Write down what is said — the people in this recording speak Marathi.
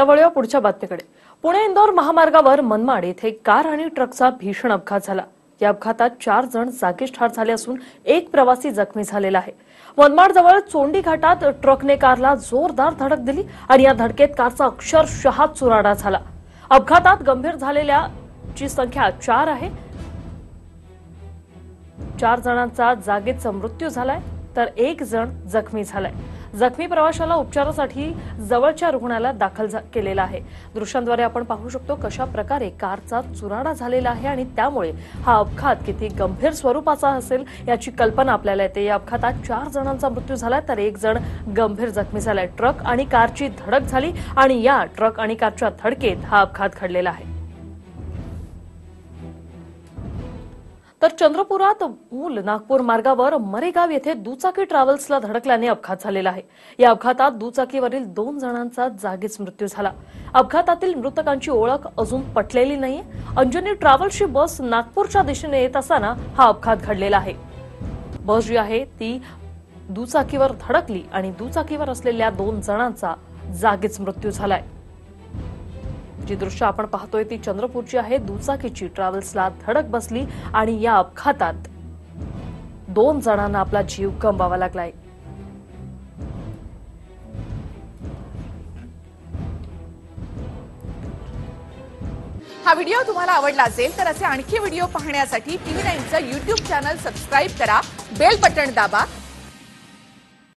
तर वळूया पुढच्या बातमीकडे. पुणे इंदोर महामार्गावर मनमाड येथे कार आणि ट्रकचा भीषण अपघात झाला. या अपघातात चार जण जागीच ठार झाले असून एक प्रवासी जखमी झालेला आहे. मनमाड जवळ चोंडी घाटात ट्रकने कारला जोरदार धडक दिली आणि या धडकेत कारचा अक्षरशः चुराडा झाला. अपघातात गंभीर झालेल्या ची संख्या चार आहे. चार जणांचा जागेच मृत्यू झालाय तर एक जण जखमी झालाय. जखमी प्रवाशाला उपचारासाठी जवळच्या रुग्णालयात दाखल झा- केलेला आहे. दृश्यांद्वारे आपण पाहू शकतो कशा प्रकारे कारचा चुराडा झालेला आहे आणि त्यामुळे हा अपघात किती गंभीर स्वरूपाचा असेल याची कल्पना आपल्याला येते. या अपघातात चार जणांचा मृत्यू झाला तर एक जण गंभीर जखमी झालाय. ट्रक आणि कारची धडक झाली आणि या ट्रक आणि कारच्या धडकेत हा अपघात घडलेला आहे. तर चंद्रपुरात मूल नागपूर मार्गावर मरेगाव येथे दुचाकी ट्रॅव्हल्सला धडकल्याने अपघात झालेला आहे. या अपघातात दुचाकीवरील दोन जणांचा जागीच मृत्यू झाला. अपघातातील मृतकांची ओळख अजून पटलेली नाही अंजनी ट्रॅव्हल्सची बस नागपूरच्या दिशेने येत असताना हा अपघात घडलेला आहे. बस जी आहे ती दुचाकीवर धडकली आणि दुचाकीवर असलेल्या दोन जणांचा जागीच मृत्यू झालाय. जी दृश्य आपण पाहतोय ती चंद्रपूरची आहे. दुचाकीची ट्रॅव्हल्सला धडक बसली आणि या अपघातात दोन जणांना आपला जीव गमवावा लागलाय. हा व्हिडिओ तुम्हाला आवडला असेल तर असे आणखी व्हिडिओ पाहण्यासाठी टीव्ही नाईनचं युट्यूब चॅनल सबस्क्राईब करा. बेल बटण दाबा.